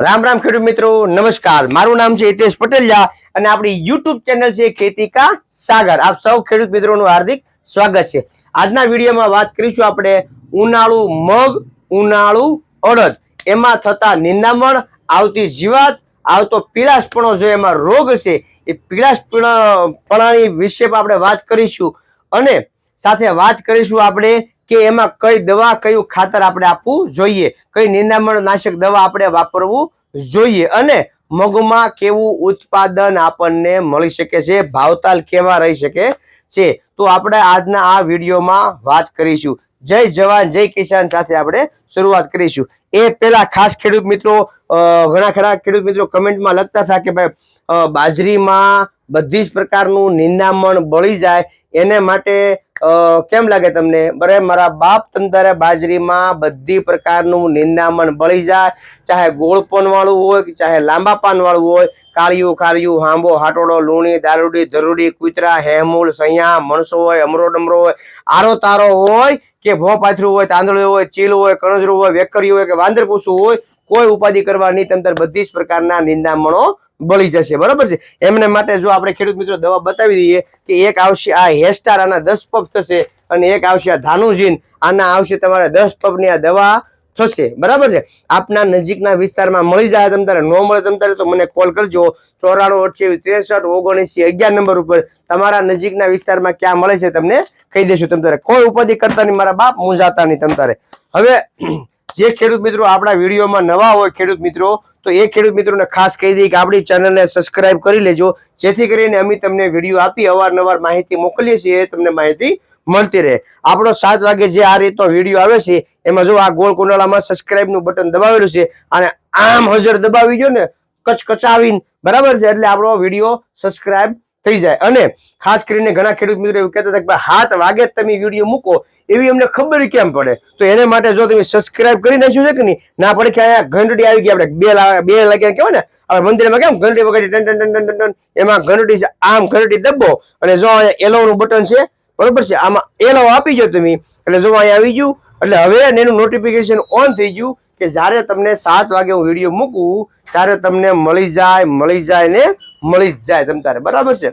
રામ રામ ખેડૂત મિત્રો, નમસ્કાર. મારું નામ છે હિતેશ પટેલિયા અને આપણી યુટ્યુબ ચેનલ છે ખેતી કા સાગર. આપ સૌ ખેડૂત મિત્રોનું હાર્દિક સ્વાગત છે. આજના વિડીયોમાં વાત કરીશું આપણે ઉનાળુ મગ, ઉનાળુ અડદ. એમાં થતા નિંદામણ, આવતી જીવાત, આવતો પીળાશપણો જો એમાં રોગ છે, એ પીળાશપણાની વિશે પણ આપણે વાત કરીશું. અને સાથે વાત કરીશું આપણે કે એમાં કઈ દવા, કયું ખાતર આપણે આપવું જોઈએ? કઈ નિંદામણ નાશક દવા આપણે વાપરવું જોઈએ? અને મગમાં કેવું ઉત્પાદન આપણને મળી શકે છે? ભાવતાલ કેવા રહી શકે છે? તો આપણે આજના આ વિડીયોમાં વાત કરીશું. જય જવાન, જય કિસાન સાથે આપણે શરૂઆત કરીશું. એ પહેલા ખાસ ખેડૂત મિત્રો ઘણા ખરા ખેડૂત મિત્રો કમેન્ટમાં લખતા હતા કે ભાઈ બાજરીમાં બધી જ પ્રકારનું નિંદામણ બળી જાય એને માટે કેમ લાગે તમને? બરે મારા બાપ તંદરે બાજરીમાં બધી પ્રકારનું નિંદામણ બળી જાય, ચાહે ગોળપનવાળું હોય કે ચાહે લાંબા પાનવાળું હોય, કાળિયું, ખારિયું, હાંબો, હાટોડો, લૂણી, દારૂડી, ધરૂડી, કૂતરા હેમૂળ સૈયા, મણસો હોય અમરો ડમરો હોય, આરો તારો હોય કે ભો પાથરું હોય તાંદળું હોય, ચીલ હોય, કણજરું હોય વેકરી હોય કે વાંદર પૂછવું હોય, કોઈ ઉપાધિ કરવા નહીં. તંદર બધી જ પ્રકારના નિંદામણો બળી જશે, બરોબર છે? એમને માટે જો આપણે ખેડૂત મિત્રો દવા બતાવી દઈએ કે એક આવશે આ હેસ્ટાર આના દસ પગ થશે અને એક આવશે આ ધાનુજીન, આના આવશે તમારે દસ પગની આ દવા થશે, બરાબર છે? આપના નજીકના વિસ્તારમાં મળી જાય તમ તારે, ન મળે તમ તારે તો મને કોલ કરજો. ચોરાણું અઠ્યાવીસ ત્રેસઠ ઓગણીસી અગિયાર નંબર ઉપર તમારા નજીકના વિસ્તારમાં ક્યાં મળે છે તમને કહી દેશું તમ તારે. કોઈ ઉપાધિ કરતા નહીં, મારા બાપ મૂંઝાતા નહીં તમ તારે. હવે જે ખેડૂત મિત્રો આપણા વિડીયોમાં નવા હોય ખેડૂત મિત્રો, તો એ ખેડૂત મિત્રોને ખાસ કહી દઈએ કે આપણી ચેનલને સબસ્ક્રાઇબ કરી લેજો. જેથી કરીને અમે તમને વીડિયો આપી અવારનવાર માહિતી મોકલીએ છીએ તમને માહિતી મળતી રહે. આપણો સાત વાગે જે આ રીતનો વીડિયો આવે છે, એમાં જો આ ગોળ કુંડાળામાં સબસ્ક્રાઇબનું બટન દબાવેલું છે, અને આમ હજર દબાવી ગયો ને, કચકચાવીને. બરાબર છે? એટલે આપણો વીડિયો સબસ્ક્રાઇબ થઈ જાય. અને ખાસ કરીને ઘણા ખેડૂત મિત્રો એવું કહેતા હતા કે હાથ વાગે તમે વીડિયો મૂકો, એવી અમને ખબર કેમ પડે? તો એને માટે જો તમે સબસ્ક્રાઇબ કરી નાખ્યું છે કે નહીં, ના પડે કે અહીંયા ઘંટડી આવી ગઈ આપણે. બે બે લાગ્યા કહેવાય ને હવે મંદિરમાં કેમ ઘંટડી વગાડી ટન ટન ટન ટન ટન એમાં ઘંટડી આમ ઘંટડી દબો. અને જો અહીંયા એલોનું બટન છે, બરોબર છે? આમાં એલો આપી જો તમે. એટલે જો અહીંયા આવી ગયું, એટલે હવે એનું નોટિફિકેશન ઓન થઈ ગયું કે જ્યારે તમને સાત વાગે હું વીડિયો મૂકું, ત્યારે તમને મળી જાય મળી જાય ને મળી જ જાય તમ તારે. બરાબર છે?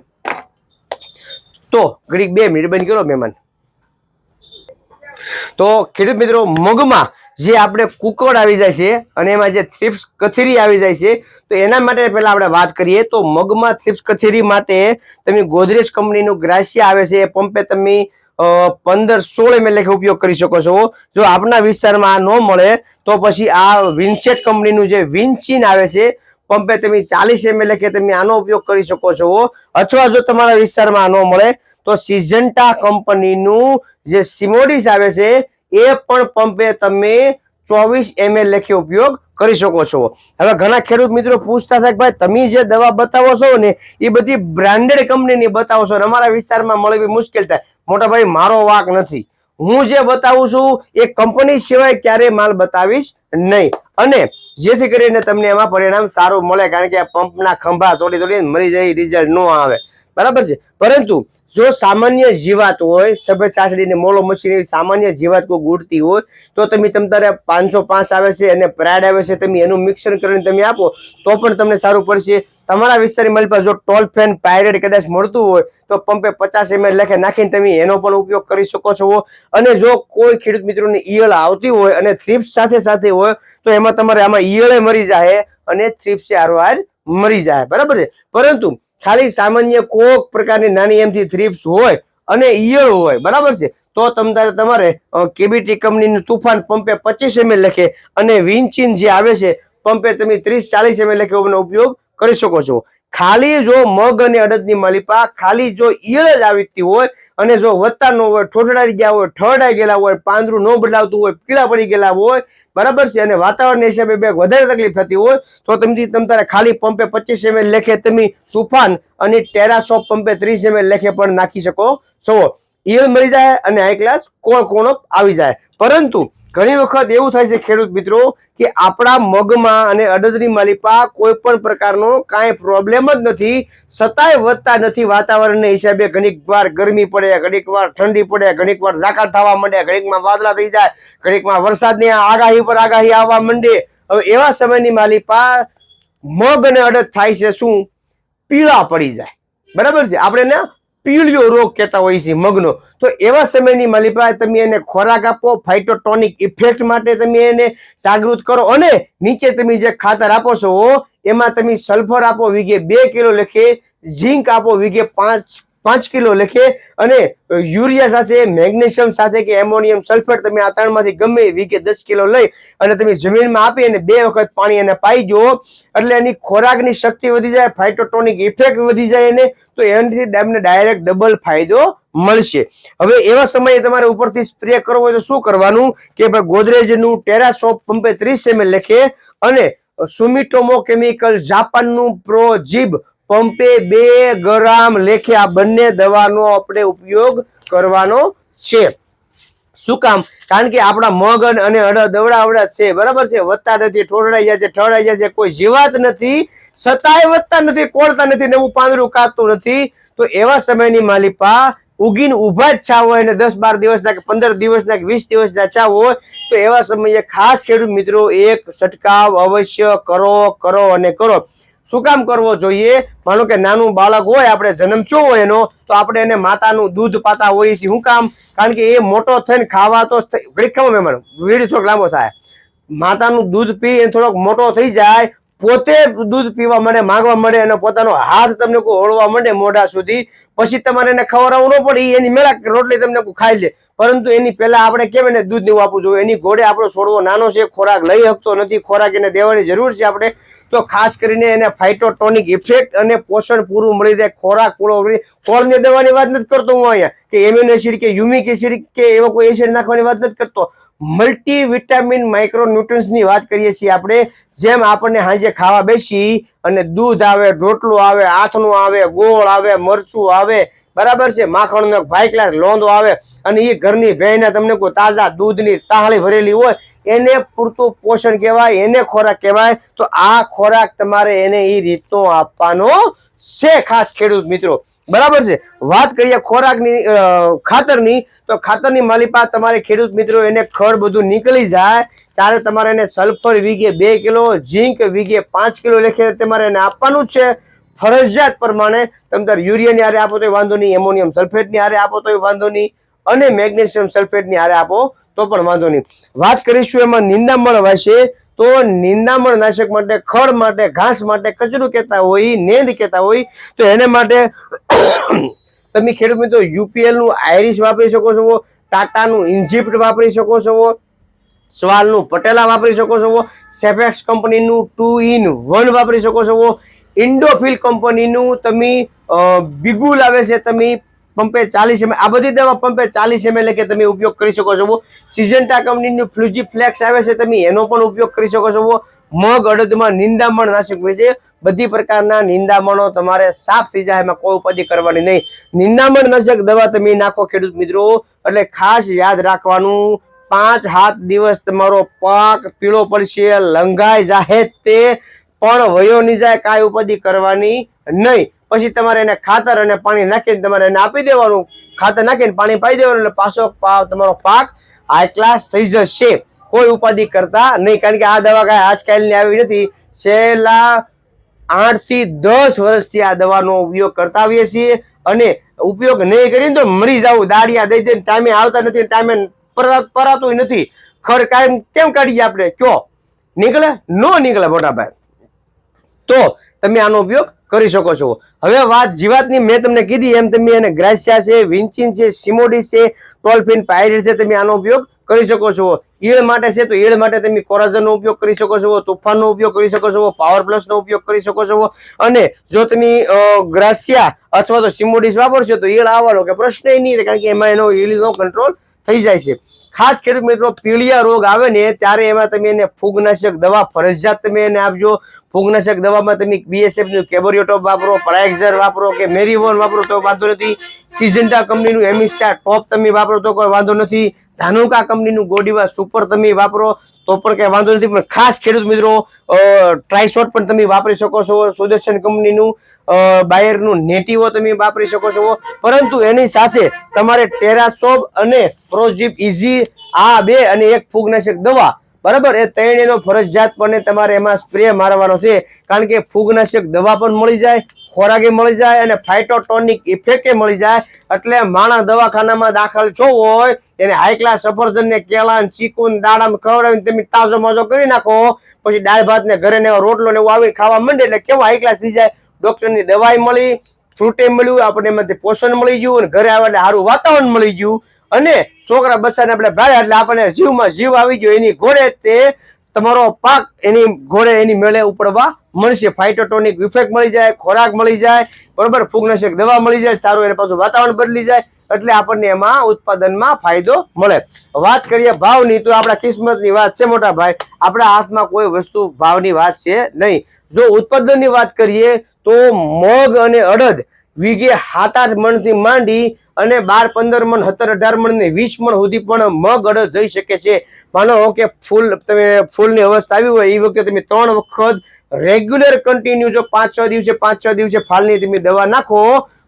તો ઘડીક બે મિનિટ બંધ કરો મહેમાન. તો ખેડૂત મિત્રો, મગમાં જે આપણે કુકડ આવી જાય છે અને એમાં જે થ્રિપ્સ કથેરી આવી જાય છે, તો એના માટે પહેલાં આપણે વાત કરીએ. તો મગમાં થ્રિપ્સ કથેરી માટે તમે ગોદરેજ કંપનીનું ગ્રાસિયા આવે છે. એ પંપે તમે પંદર સોળ એમ લેખે ઉપયોગ કરી શકો છો. જો આપના વિસ્તારમાં આ ન મળે, તો પછી આ વિન્સેટ કંપનીનું જે વિન્ચીન આવે છે પંપે તમે ચાલીસ એમએલ કે તમે આનો ઉપયોગ કરી શકો છો. અથવા જો તમારા વિસ્તારમાં ન મળે, તો સિઝન્ટા કંપનીનું જે સિમોડિસ આવે છે, એ પણ પંપે તમે ચોવીસ એમએલ લેખે ઉપયોગ કરી શકો છો. હવે ઘણા ખેડૂત મિત્રો પૂછતા થાય ભાઈ, તમે જે દવા બતાવો છો ને, એ બધી બ્રાન્ડેડ કંપનીની બતાવો છો અમારા વિસ્તારમાં મળવી મુશ્કેલ થાય. મોટા ભાઈ, મારો વાક નથી. હું જે બતાવું છું, એ કંપની સિવાય ક્યારેય માલ બતાવીશ નહીં. અને જેથી કરીને તમને એમાં પરિણામ સારું મળે, કારણ કે આ પંપના ખંભા તોડી તોડી મરી જાય રિઝલ્ટ ન આવે. બરાબર છે? પરંતુ જો સામાન્ય જીવાત હોય, સફેદ સાસડી ને મોલો મશીન સામાન્ય જીવાત કોઈ ગુડતી હોય, તો તમે, તમ તારે પાંચસો પાંચ આવે છે અને પ્રાડ આવે છે, તમે એનું મિક્સર કરીને તમે આપો, તો પણ તમને સારું પડશે. તમારા વિસ્તારની મારી પાસે જો ટોલ ફેન પાયરેટ કદાચ મળતું હોય, તો પંપે પચાસ એમએલ લખે, નાખીને તમે એનો પણ ઉપયોગ કરી શકો છો. અને જો કોઈ ખેડૂત મિત્રોને ઈયળ આવતી હોય અને થ્રીપ્સ સાથે સાથે હોય, તો એમાં તમારે આમાં ઈયળે મરી જાય અને થ્રીપ્સે આરવાર મરી જાય બરાબર છે? પરંતુ ખાલી સામાન્ય કોક પ્રકારની નાની એમથી થ્રીપ્સ હોય અને ઈયળ હોય, બરાબર છે? તો તમારે તમારે કેબીટી કંપનીનું તુફાન પંપે પચીસ એમએલ લખે અને વિન્ચિન જે આવે છે, પંપે તમે ત્રીસ ચાલીસ એમએલ લખે ઉપયોગ કરી શકો છો. ખાલી જો મગ અને અડદની માલિપા, ખાલી જો ઈયળ જ આવી હોય અને જો વધતા ન હોય, ઠોઠડાઈ ગયા હોય, ઠરડાઈ ગયેલા હોય પાંદરું ન બદલાવતું હોય, પીળા પડી ગયેલા હોય, બરાબર છે? અને વાતાવરણના હિસાબે બે વધારે તકલીફ થતી હોય, તો તમે તમારે ખાલી પંપે પચીસ એમએલ લેખે તમે તુફાન અને ટેરાસો પંપે ત્રીસ એમએલ લેખે પણ નાખી શકો છો. ઈયળ મળી જાય અને હાઈ ક્લાસ કોણ કોણો આવી જાય. પરંતુ ઘણી વખત એવું થાય છે ખેડૂત મિત્રો કે આપણા મગમાં અને અડદની માલિપા કોઈ પણ પ્રકારનો કાંઈ પ્રોબ્લેમ જ નથી. સતાય વધતા નથી વાતાવરણના હિસાબે ઘણીક વાર ગરમી પડે, ઘણીક વાર ઠંડી પડે, ઘણીક વાર ઝાકળ થવા માંડે ઘણીકમાં વાદળા થઈ જાય ઘણીકમાં વરસાદની આગાહી પર આગાહી આવવા માંડે. હવે એવા સમયની માલિપા મગ અને અડદ થાય છે શું? પીળા પડી જાય. બરાબર છે? આપણે એને પીળિયો રોગ કહેતા હોય છે મગનો. તો એવા સમયની માલિપા તમે એને ખોરાક આપો ફાઇટોટોનિક ઇફેક્ટ માટે તમે એને જાગૃત કરો અને નીચે તમે જે ખાતર આપો છો, એમાં તમે સલ્ફર આપો, વીઘે બે કિલો લખે ઝીંક આપો, વીઘે પાંચ પાંચ કિલો લખે અને યુરિયા સાથે, મેગ્નેશિયમ સાથે કે એમોનિયમ સલ્ફેટ તમે આ ત્રણમાંથી ગમે વીકે દસ કિલો લઈ અને તમે જમીનમાં આપી અને બે વખત પાણી એને પાઈ જો એટલે એની ખોરાકની શક્તિ વધી જાય ફાઇટોટોનિક ઇફેક્ટ વધી જાય એને, તો એનાથી એમને ડાયરેક્ટ ડબલ ફાયદો મળશે. હવે એવા સમયે તમારે ઉપરથી સ્પ્રે કરવો હોય તો શું કરવાનું કે ભાઈ ગોદરેજનું ટેરાસોપ પંપે ત્રીસ એમએલ લખે અને સુમિટોમો કેમિકલ જાપાનનું પ્રોજીબ પંપે બે ગ્રામ લેખે આ બંને દવાનો આપણે ઉપયોગ કરવાનો છે. શું કામ? કારણ કે આપણા મગન અને- અડદ દવડાવડા છે. બરાબર છે? વધતા નથી, ઠોરડાઈ જાય છે ઠળાઈ જાય છે. કોઈ જીવાત નથી, સતાય વધતા નથી, કોળતા નથી ને એવું પાંદડું કાતું નથી. તો એવા સમયની માલિપા ઉગીને ઊભા જ છાવ હોય અને દસ બાર દિવસના કે પંદર દિવસના કે વીસ દિવસના છાવ હોય, તો એવા સમયે ખાસ ખેડૂત મિત્રો એક છટકાવ અવશ્ય કરો કરો અને કરો. શું કામ કરવો જોઈએ? માનો કે નાનું બાળક હોય, આપણે જન્મ થયો હોય એનો, તો આપણે એને માતાનું દૂધ પાતા હોઈએ છીએ. શું કામ? કારણ કે એ મોટો થઈને ખાવા તો ઘડીક ખમો મહેમાન વીડિયો થોડોક લાંબો થાય. માતાનું દૂધ પી એને થોડોક મોટો થઈ જાય પોતે દૂધ પીવા માંડે, માંગવા માંડે અને પોતાનો હાથ તમને કોઈ ઓળવા માંડે મોઢા સુધી, પછી તમારે એને ખવડાવવું ન પડે, એની મેળા રોટલી તમને કોઈ ખાઈ લે. પરંતુ એની પહેલા આપણે કેમ એને દૂધ નહીં આપવું જોઈએ? એની ઘોડે આપણો છોડવો નાનો છે, ખોરાક લઈ શકતો નથી, ખોરાક એને દેવાની જરૂર છે આપણે. તો ખાસ કરીને એને ફાઇટોટોનિક ઇફેક્ટ અને પોષણ પૂરું મળી જાય, ખોરાક પૂરો મળી કોળની દવાની વાત નથી કરતો હું અહીંયા, કે એમ્યુન એસિડ કે યુમિક એસિડ કે એવો કોઈ એસિડ નાખવાની વાત નથી કરતો. મલ્ટી વિટામિન માઇક્રો ની વાત કરીએ છીએ આપણે, જેમ આપણને સાંજે ખાવા બેસી અને દૂધ આવે, રોટલું આવે, આથણું આવે, ગોળ આવે, મરચું આવે, બરાબર છે માખણનો ભાઈ ક્લાસ લોંદો આવે, અને એ ઘરની ભેંને તમને કોઈ તાજા દૂધની તાહળી ભરેલી હોય, એને પૂરતું પોષણ કહેવાય, એને ખોરાક કહેવાય, તો આ ખોરાક તમારે એને એ રીતનો આપવાનો છે, ખાસ ખેડૂત મિત્રો. બરાબર છે? વાત કરીએ ખોરાકની ખાતરની, તો ખાતરની માલિપા તમારે ખેડૂત મિત્રો એને ખડ બધું નીકળી જાય, ત્યારે તમારે એને સલ્ફર વીઘે બે કિલો, ઝીંક વીઘે પાંચ કિલો લેખે તમારે એને આપવાનું છે. ફરજિયાત પ્રમાણે તમે યુરિયાની હારે આપો તો વાંધો નહીં, એમોનિયમ સલ્ફેટની હારે આપો તો વાંધો નહીં, અને મેગ્નેશિયમ સલ્ફેટની હારે આપો તો પણ વાંધો નહીં. વાત કરીશું એમાં નિંદામણ વાશે. તો નિંદામણ નાશક માટે ખડ માટે, ઘાસ માટે, કચરું કહેતા હોય, નેંદ કહેતા હોય, તો એને માટે તમે ખેડૂત મિત્રો યુપીએલનું આઈરિશ વાપરી શકો છો, ટાટાનું ઇન્જિપ્ટ વાપરી શકો છો, સ્વાલનું પટેલા વાપરી શકો છો, સેફેક્સ કંપનીનું ટુ ઇન વન વાપરી શકો છો, ઇન્ડોફિલ કંપનીનું તમે બિગુલ આવે છે, તમે પંપે ચાલીસ એમ આ બધી દવા પંપે ચાલીસ એમ એટલે કે તમે ઉપયોગ કરી શકો છો. સિઝન્ટા કંપનીનું ફ્લુજી ફ્લેક્સ આવે છે, તમે એનો પણ ઉપયોગ કરી શકો છો. મગ અડદમાં નિંદામણ નાશક છે. બધી પ્રકારના નિંદામણો તમારે સાફ થઈ જાય, એમાં કોઈ ઉપાધિ કરવાની નહીં. નિંદામણ નાશક દવા તમે નાખો, ખેડૂત મિત્રો. એટલે ખાસ યાદ રાખવાનું, પાંચ હાથ દિવસ તમારો પાક પીળો પડશે, લંઘાઈ જાહે તે, પણ વયો નહીં જાય, કાંઈ ઉપાધિ કરવાની નહીં. પછી તમારે એને ખાતર અને પાણી નાખીને તમારે એને આપી દેવાનું. ખાતર નાખીને પાણી પાઈ દેવાનું એટલે પાછો તમારો પાક હાઈ ક્લાસ થઈ જશે. કોઈ ઉપાધિ કરતા નહીં. કારણ કે આ દવા કાંઈ આજકાલની આવી નથી. છેલ્લા આઠથી દસ વર્ષથી આ દવાનો ઉપયોગ કરતા આવીએ છીએ અને ઉપયોગ નહીં કરીને તો મરી જવું દાડિયા દઈ દઈને ટાઈમે આવતા નથી ટાઈમે પરા- પરાતું નથી. ખર કાયમ કેમ કાઢીએ આપણે? કયો? નીકળે? નો નીકળે મોટા ભાઈ તો તમે આનો ઉપયોગ કરી શકો છો. હવે વાત જીવાતની મેં તમને કીધી, એમ તમે એને ગ્રાસિયા છે, વિન્ચિન છે, સિમોડી છે, ટોલફિન પાયરેટ છે, તમે આનો ઉપયોગ કરી શકો છો. ઈળ માટે છે તો ઈળ માટે તમે કોરાઝનનો ઉપયોગ કરી શકો છો, તોફાનનો ઉપયોગ કરી શકો છો, પાવર પ્લસનો ઉપયોગ કરી શકો છો. અને જો તમે ગ્રાસિયા અથવા તો સિમોડીસ વાપરશો તો ઈળ આવવાનો કે પ્રશ્ન નહીં કારણ કે એમાં એનો ઈળનો કંટ્રોલ થઈ જાય છે. ખાસ ખેડૂત મિત્રો પીળિયા રોગ આવે ને ત્યારે એમાં તમે એને ફૂગનાશક દવા ફરજિયાત તમે એને આપજો. ફૂગનાશક દવામાં તમે બીએસએફનું કેબોરિયોટોપ વાપરો પ્રાયક્ઝર વાપરો કે મેરીવોન વાપરો તો વાંધો નથી. સિઝન્ટા કંપનીનું એમિસ્ટા ટોપ તમે વાપરો તો કોઈ વાંધો નથી. ધાનુકા કંપનીનું ગોડીવા સુપર તમે વાપરો તો પણ કઈ વાંધો નથી. પણ ખાસ ખેડૂત મિત્રો ટ્રાયશોટ પણ તમે વાપરી શકો છો. સુદર્શન કંપનીનું બાયરનું નેટિવો તમે વાપરી શકો છો. પરંતુ એની સાથે તમારે ટેરાસોબ અને પ્રોજીપ ઇઝી આ બે અને એક ફૂગનાશક દવા, બરાબર? એ ત્રણેયનો ફરજિયાતપણે તમારે એમાં સ્પ્રે મારવાનો છે. કારણ કે ફૂગનાશક દવા પણ મળી જાય, ખોરાકે મળી જાય અને ફાઇટોટોનિક ઇફેક્ટે મળી જાય. એટલે માણસ દવાખાનામાં દાખલ જોવો હોય એને હાઈ ક્લાસ સફરજન ને કેળા ને ચીકુ ને ખવડાવીને તમે તાજો માજો કરી નાખો. પછી દાળ ભાત ને ઘરે ને રોટલો ને એવું આવીને ખાવા માંડે એટલે કેવો હાઈ થઈ જાય. ડોક્ટરની દવાઈ મળી ફ્રૂટે મળ્યું, આપણને એમાંથી પોષણ મળી ગયું અને ઘરે આવે એટલે સારું વાતાવરણ મળી ગયું. અને છોકરા બચ્ચાને આપણે ભાડ્યા એટલે આપણને જીવમાં જીવ આવી ગયો. એની ઘોડે તે તમારો પાક એની ઘોડે એની મેળે ઉપડવા મળશે. ફાઇટોટોનિક ઇફેક્ટ મળી જાય, ખોરાક મળી જાય, બરોબર? ફૂગનાશક દવા મળી જાય, સારું, એને પાછું વાતાવરણ બદલી જાય. એટલે આપણને એમાં ઉત્પાદનમાં ફાયદો મળે. વાત કરીએ ભાવની, તો આપણા કિસ્મતની વાત છે મોટા ભાઈ. આપણા હાથમાં કોઈ વસ્તુ ભાવની વાત છે નહીં. જો ઉત્પાદનની વાત કરીએ, તો મગ અને અડદ વીઘે સાત આઠ મણથી માંડી અને બાર, પંદર મણ, સત્તર, અઢાર મણ ને વીસ મણ સુધી પણ મગ, અડદ જઈ શકે છે. માનો કે ફૂલ, તમે ફૂલની અવસ્થા આવી હોય એ વખતે તમે ત્રણ વખત રેગ્યુલર કન્ટિન્યુ જો પાંચ છ દિવસે પાંચ છ દિવસે ફાલની તમે દવા નાખો,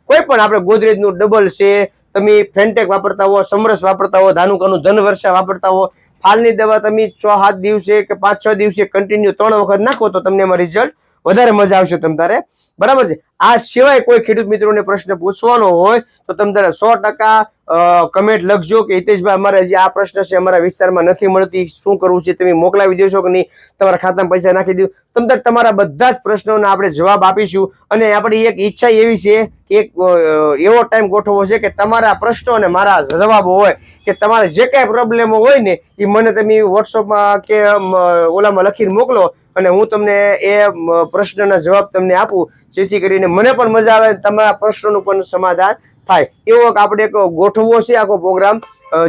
કોઈ પણ આપણે ગોદરેજનું ડબલ છે તમે ફેન્ટેક વાપરતા હો, સમરસ વાપરતા હો, ધાનુકાનું ધન વર્ષા વાપરતા હો, ફાલની દવા તમે છ, સાત દિવસે કે પાંચ, છ દિવસે કન્ટિન્યુ ત્રણ વખત નાખો તો તમને એમાં રિઝલ્ટ વધારે મજા આવશે તમ તારે. બરાબર છે? આ સિવાય કોઈ ખેડૂત મિત્રોને પ્રશ્ન પૂછવાનો હોય, તો તમ તારે સો ટકા કમેન્ટ લખજો કે હિતેશભાઈ, અમારે જે આ પ્રશ્ન છે, અમારા વિસ્તારમાં નથી મળતી. શું કરવું છે? તમે મોકલાવી દેશો કે નહીં? તમારા ખાતામાં પૈસા નાખી દો. તમ તમારા બધા જ પ્રશ્નોના આપણે જવાબ આપીશું. અને આપણી એક ઈચ્છા એવી છે કે એક એવો ટાઈમ ગોઠવવો છે કે તમારા પ્રશ્નો અને મારા જવાબો હોય, કે તમારે જે કાંઈ પ્રોબ્લેમો હોય ને, એ મને તમે વોટ્સઅપમાં કે ઓલામાં લખીને મોકલો. અને હું તમને એ પ્રશ્નના જવાબ તમને આપું, જેથી કરીને મને પણ મજા આવે તમારા પ્રશ્નોનું પણ સમાધાન થાય. એવો આપણે એક ગોઠવવો છે આખો પ્રોગ્રામ.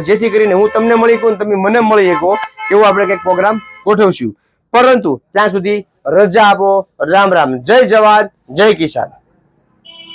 જેથી કરીને હું તમને મળી કહું તમે મને મળી શકો. એવો આપણે કંઈક પ્રોગ્રામ ગોઠવશું. પરંતુ ત્યાં સુધી રજા આપો. રામ રામ. જય જવાન. જય કિસાન.